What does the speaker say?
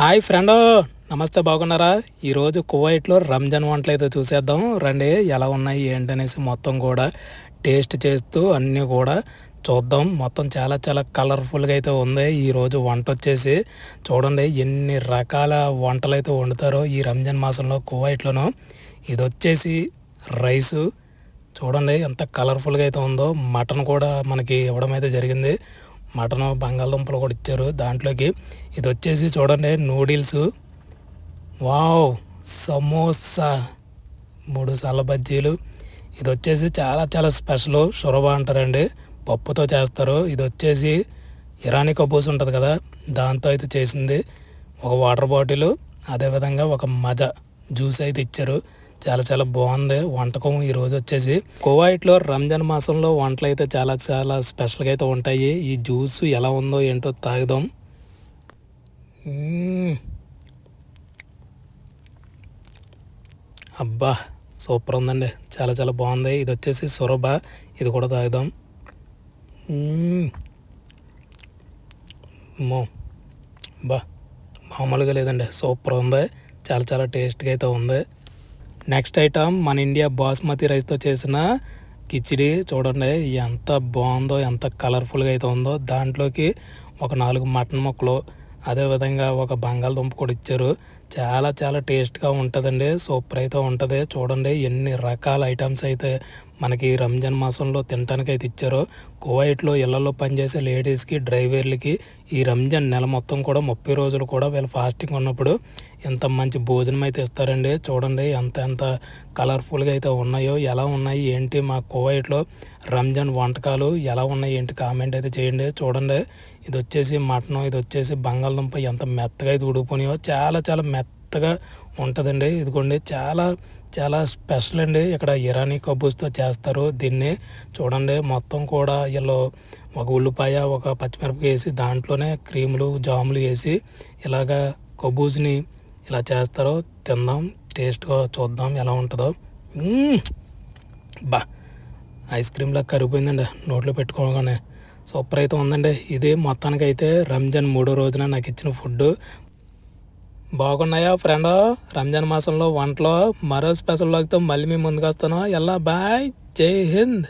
Hi friend నమస్తే బాగున్నారా? ఈరోజు కువైట్లో రంజాన్ వంటలు అయితే చూసేద్దాం. రండి ఎలా ఉన్నాయి ఏంటనేసి మొత్తం కూడా టేస్ట్ చేస్తూ అన్నీ కూడా చూద్దాం. మొత్తం చాలా చాలా కలర్ఫుల్గా అయితే ఉంది. ఈరోజు వంట వచ్చేసి చూడండి ఎన్ని రకాల వంటలు అయితే వండుతారో ఈ రంజాన్ మాసంలో కువైట్లోనూ. ఇది వచ్చేసి రైసు. చూడండి ఎంత కలర్ఫుల్గా అయితే ఉందో. మటన్ కూడా మనకి ఇవ్వడం అయితే జరిగింది. మటన్ బంగాళదుంపలు కూడా ఇచ్చారు. దాంట్లోకి ఇది వచ్చేసి చూడండి నూడిల్స్. వావ్! సమోసా. మూడు సార్ల బజ్జీలు. ఇది వచ్చేసి చాలా చాలా స్పెషల్. షురబ అంటారండి. పప్పుతో చేస్తారు. ఇది వచ్చేసి ఇరానీ కబూస్ ఉంటుంది కదా దాంతో అయితే చేసింది. ఒక వాటర్ బాటిల్ అదేవిధంగా ఒక మజ. జ్యూస్ అయితే ఇచ్చారు. చాలా చాలా బాగుంది. వంటకం ఈరోజు వచ్చేసి కువైట్లో రంజాన్ మాసంలో వంటలు అయితే చాలా చాలా స్పెషల్గా అయితే ఉంటాయి. ఈ జ్యూస్ ఎలా ఉందో ఏంటో తాగుదాం. అబ్బా సూపర్ ఉందండి. చాలా చాలా బాగుంది. ఇది వచ్చేసి సురభ. ఇది కూడా తాగుదాం. బా మామూలుగా లేదండి. సూపర్ ఉంది. చాలా చాలా టేస్ట్గా అయితే ఉంది. నెక్స్ట్ ఐటమ్ మన ఇండియా బాస్మతి రైస్తో చేసిన కిచిడి. చూడండి ఎంత బాగుందో ఎంత కలర్ఫుల్గా అయితే ఉందో. దాంట్లోకి ఒక నాలుగు మటన్ ముక్కలు అదేవిధంగా ఒక బంగాళదుంప కూడా ఇచ్చారు. చాలా చాలా టేస్ట్గా ఉంటుందండి. సూపర్ అయితే ఉంటుంది. చూడండి ఎన్ని రకాల ఐటమ్స్ అయితే మనకి రంజాన్ మాసంలో తినడానికి అయితే ఇచ్చారో కువైట్లో ఇళ్ళలో పనిచేసే లేడీస్కి డ్రైవర్లకి ఈ రంజాన్ నెల మొత్తం కూడా ముప్పై రోజులు కూడా వీళ్ళు ఫాస్టింగ్ ఉన్నప్పుడు ఎంత మంచి భోజనం అయితే ఇస్తారండి. చూడండి ఎంత ఎంత కలర్ఫుల్గా అయితే ఉన్నాయో ఎలా ఉన్నాయి ఏంటి మా కువైట్లో రంజాన్ వంటకాలు ఎలా ఉన్నాయి ఏంటి కామెంట్ అయితే చేయండి. చూడండి ఇది వచ్చేసి మటన్ ఇది వచ్చేసి బంగాళదుంప ఎంత మెత్తగా అయితే ఉడికిపోయినాయో చాలా చాలా మెత్త మెత్తగా ఉంటుందండి. ఇదిగోండి చాలా చాలా స్పెషల్ అండి. ఇక్కడ ఇరానీ కబూస్తో చేస్తారు దీన్ని. చూడండి మొత్తం కూడా వీళ్ళు ఒక ఉల్లిపాయ ఒక పచ్చిమిరపకాయ వేసి దాంట్లోనే క్రీములు జాములు వేసి ఇలాగా కబూజ్ని ఇలా చేస్తారో తిందాం టేస్ట్గా చూద్దాం ఎలా ఉంటుందో. బా! ఐస్ క్రీమ్లా కరిగిపోయిందండి నోట్లో పెట్టుకోగానే. సూపర్ అయితే ఉందండి. ఇది మొత్తానికి అయితే రంజాన్ మూడో రోజున నాకు ఇచ్చిన ఫుడ్ బాగున్నాయా ఫ్రెండ్ రంజాన్ మాసంలో వంటలో మరో స్పెషల్ లాగ్తో మళ్ళీ మీ ముందుకు వస్తాను. ఎలా బాయ్ జై హింద్.